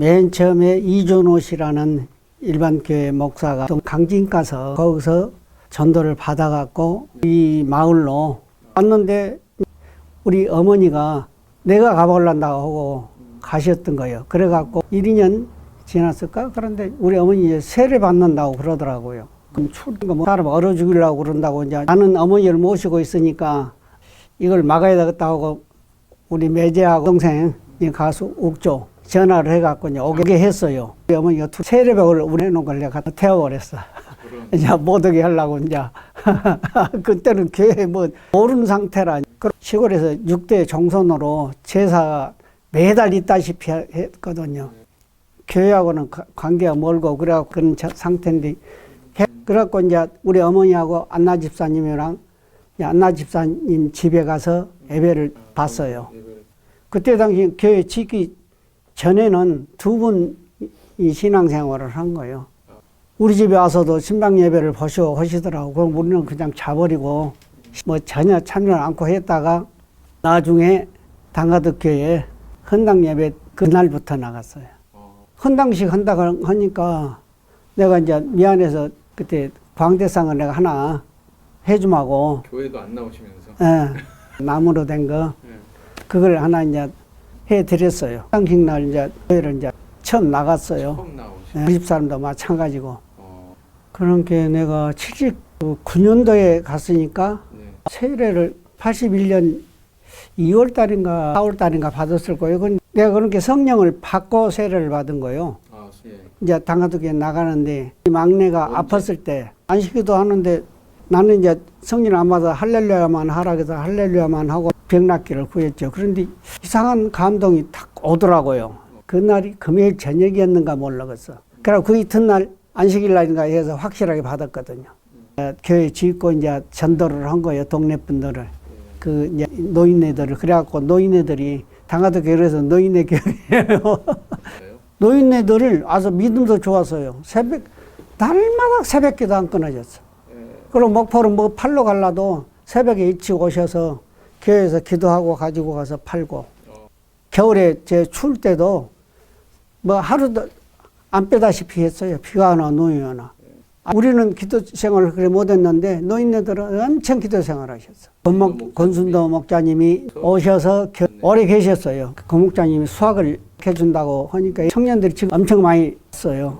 맨 처음에 이준호 씨라는 일반 교회 목사가 또 강진 가서 거기서 전도를 받아갖고 이 마을로 왔는데 우리 어머니가 내가 가볼란다고 하고 가셨던 거예요. 그래갖고 1, 2년 지났을까? 그런데 우리 어머니 이제 세례 받는다고 그러더라고요. 그럼 출가 뭐 사람 얼어 죽이려고 그런다고 이제 나는 어머니를 모시고 있으니까 이걸 막아야 되겠다 하고 우리 매제하고 동생 이 가수 옥조 전화를 해갖고 이제 오게 했어요. 어머니가 투- 세례벽을 우려놓은 걸 내가 갖다 태워버렸어. 이제 못 오게 하려고 이제 그때는 교회 뭐 모르는 상태라 그 시골에서 6대 종선으로 제사 매달 있다시피 했거든요. 교회하고는 가- 관계가 멀고 그래갖고 그런 자- 상태인데 해- 그래갖고 이제 우리 어머니하고 안나 집사님이랑 안나 집사님 집에 가서 예배를 봤어요. 그때 당시 교회 짓기 전에는 두 분 이 신앙생활을 한 거예요. 우리 집에 와서도 신방 예배를 보시고 하시더라고. 그럼 우리는 그냥 자버리고 뭐 전혀 참여를 않고 했다가 나중에 당가덕 교회 헌당 예배 그날부터 나갔어요. 헌당식 한다고 하니까 내가 이제 미안해서 그때 광대상을 내가 하나 해주마고 교회도 안 나오시면서 예, 나무로 된거 네. 그걸 하나 이제 해드렸어요. 헌당식 날 이제 교회를 이제 처음 나갔어요. 처음 나오시. 예, 우리 집 사람도 마찬가지고. 어, 게 내가 79년도에 갔으니까 네. 세례를 81년 2월 달인가 4월 달인가 받았을 거예요. 그건 내가 그렇게 성령을 받고 세례를 받은 거예요. 아, 예. 이제 당가도교에 나가는데 이 막내가 아팠을 때 안식기도 하는데 나는 이제 성령 안 받아 할렐루야만 하라 그래서 할렐루야만 하고 병 낫기를 구했죠. 그런데 이상한 감동이 탁 오더라고요. 그날이 금요일 저녁이었는가 모르겠어. 그래고 그 이튿날 안식일 날인가 해서 확실하게 받았거든요. 어, 교회 짓고 이제 전도를 한 거예요. 동네 분들을. 그 이제 노인네들을 그래갖고 노인네들이 당가도 교회에서 노인네 교회예요. 노인네들을 와서 믿음도 좋았어요. 새벽 날마다 새벽 기도 안 끊어졌어. 예. 그리고 목포로 뭐 팔러 갈라도 새벽에 일찍 오셔서 교회에서 기도하고 가지고 가서 팔고 어, 겨울에 제 추울 때도 뭐 하루도 안 빼다시피 했어요. 비가 안 와, 눈이 오나. 아, 우리는 기도 생활을 그래 못했는데 노인네들은 엄청 기도 생활 하셨어. 권목, 권순도 목자님이 오셔서 겨- 오래 계셨어요. 그 목자님이 수학을 해준다고 하니까 청년들이 지금 엄청 많이 왔어요.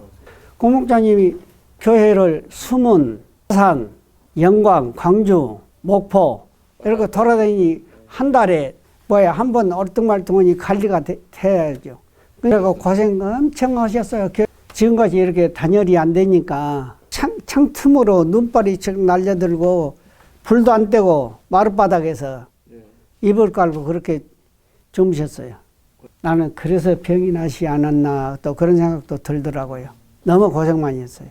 고 목자님이 교회를 수문, 산, 영광, 광주, 목포 이렇게 돌아다니니 한 달에 뭐야 한 번 얼뚱말뚱하니 관리가 돼, 돼야죠. 그래서 고생 엄청 하셨어요. 교- 지금까지 이렇게 단열이 안 되니까 창, 창틈으로 눈발이 쭉 날려들고 불도 안 떼고 마룻바닥에서 예. 이불 깔고 그렇게 주무셨어요. 나는 그래서 병이 나지 않았나 또 그런 생각도 들더라고요. 너무 고생 많이 했어요.